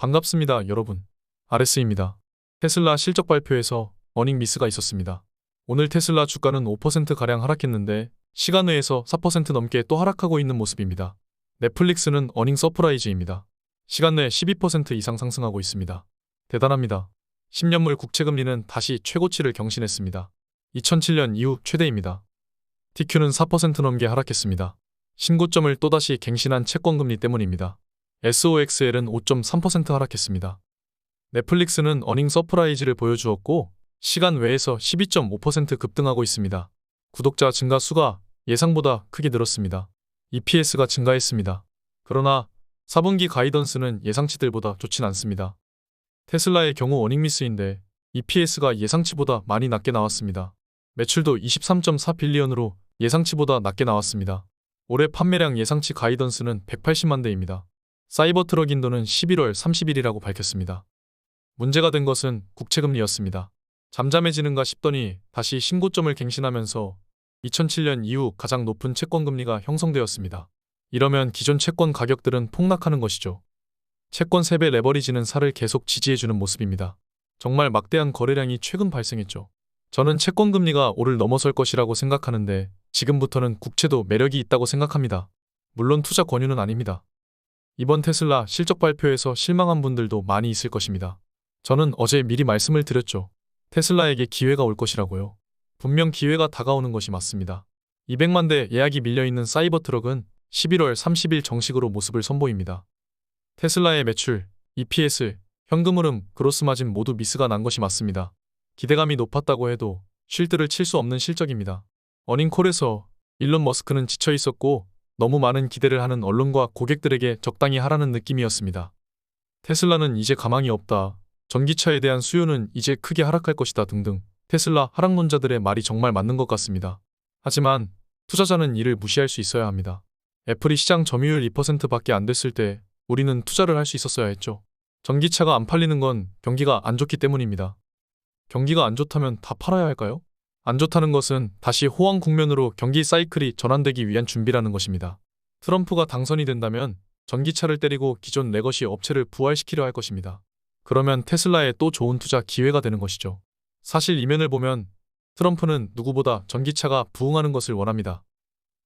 반갑습니다, 여러분. 아레스입니다. 테슬라 실적 발표에서 어닝 미스가 있었습니다. 오늘 테슬라 주가는 5%가량 하락했는데 시간 외에서 4% 넘게 또 하락하고 있는 모습입니다. 넷플릭스는 어닝 서프라이즈입니다. 시간 내에 12% 이상 상승하고 있습니다. 대단합니다. 10년물 국채금리는 다시 최고치를 경신했습니다. 2007년 이후 최대입니다. TQ는 4% 넘게 하락했습니다. 신고점을 또다시 갱신한 채권금리 때문입니다. SOXL은 5.3% 하락했습니다. 넷플릭스는 어닝 서프라이즈를 보여주었고 시간 외에서 12.5% 급등하고 있습니다. 구독자 증가 수가 예상보다 크게 늘었습니다. EPS가 증가했습니다. 그러나 4분기 가이던스는 예상치들보다 좋진 않습니다. 테슬라의 경우 어닝 미스인데 EPS가 예상치보다 많이 낮게 나왔습니다. 매출도 23.4빌리언으로 예상치보다 낮게 나왔습니다. 올해 판매량 예상치 가이던스는 180만 대입니다. 사이버 트럭 인도는 11월 30일이라고 밝혔습니다. 문제가 된 것은 국채금리였습니다. 잠잠해지는가 싶더니 다시 신고점을 갱신하면서 2007년 이후 가장 높은 채권금리가 형성되었습니다. 이러면 기존 채권 가격들은 폭락하는 것이죠. 채권 3배 레버리지는 살을 계속 지지해주는 모습입니다. 정말 막대한 거래량이 최근 발생했죠. 저는 채권금리가 오를 넘어설 것이라고 생각하는데 지금부터는 국채도 매력이 있다고 생각합니다. 물론 투자 권유는 아닙니다. 이번 테슬라 실적 발표에서 실망한 분들도 많이 있을 것입니다. 저는 어제 미리 말씀을 드렸죠. 테슬라에게 기회가 올 것이라고요. 분명 기회가 다가오는 것이 맞습니다. 200만 대 예약이 밀려있는 사이버 트럭은 11월 30일 정식으로 모습을 선보입니다. 테슬라의 매출, EPS, 현금 흐름, 그로스 마진 모두 미스가 난 것이 맞습니다. 기대감이 높았다고 해도 쉴드를 칠 수 없는 실적입니다. 어닝콜에서 일론 머스크는 지쳐 있었고 너무 많은 기대를 하는 언론과 고객들에게 적당히 하라는 느낌이었습니다. 테슬라는 이제 가망이 없다. 전기차에 대한 수요는 이제 크게 하락할 것이다 등등 테슬라 하락론자들의 말이 정말 맞는 것 같습니다. 하지만 투자자는 이를 무시할 수 있어야 합니다. 애플이 시장 점유율 2%밖에 안 됐을 때 우리는 투자를 할 수 있었어야 했죠. 전기차가 안 팔리는 건 경기가 안 좋기 때문입니다. 경기가 안 좋다면 다 팔아야 할까요? 안 좋다는 것은 다시 호황 국면으로 경기 사이클이 전환되기 위한 준비라는 것입니다. 트럼프가 당선이 된다면 전기차를 때리고 기존 레거시 업체를 부활시키려 할 것입니다. 그러면 테슬라에 또 좋은 투자 기회가 되는 것이죠. 사실 이면을 보면 트럼프는 누구보다 전기차가 부흥하는 것을 원합니다.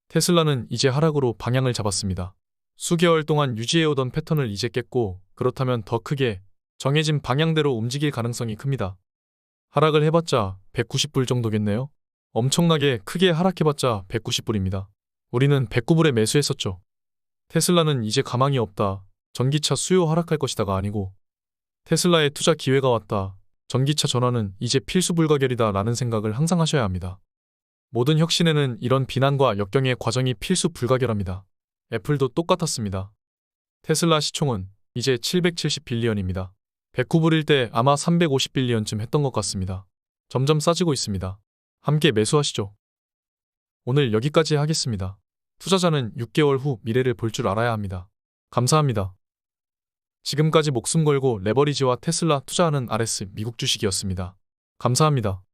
테슬라는 이제 하락으로 방향을 잡았습니다. 수개월 동안 유지해오던 패턴을 이제 깼고 그렇다면 더 크게 정해진 방향대로 움직일 가능성이 큽니다. 하락을 해봤자 190불 정도겠네요. 엄청나게 크게 하락해봤자 190불입니다. 우리는 109불에 매수했었죠. 테슬라는 이제 가망이 없다. 전기차 수요 하락할 것이다가 아니고 테슬라에 투자 기회가 왔다. 전기차 전환은 이제 필수 불가결이다 라는 생각을 항상 하셔야 합니다. 모든 혁신에는 이런 비난과 역경의 과정이 필수 불가결합니다. 애플도 똑같았습니다. 테슬라 시총은 이제 770빌리언입니다. 109불일 때 아마 350빌리언쯤 했던 것 같습니다. 점점 싸지고 있습니다. 함께 매수하시죠. 오늘 여기까지 하겠습니다. 투자자는 6개월 후 미래를 볼 줄 알아야 합니다. 감사합니다. 지금까지 목숨 걸고 레버리지와 테슬라 투자하는 RS 미국 주식이었습니다. 감사합니다.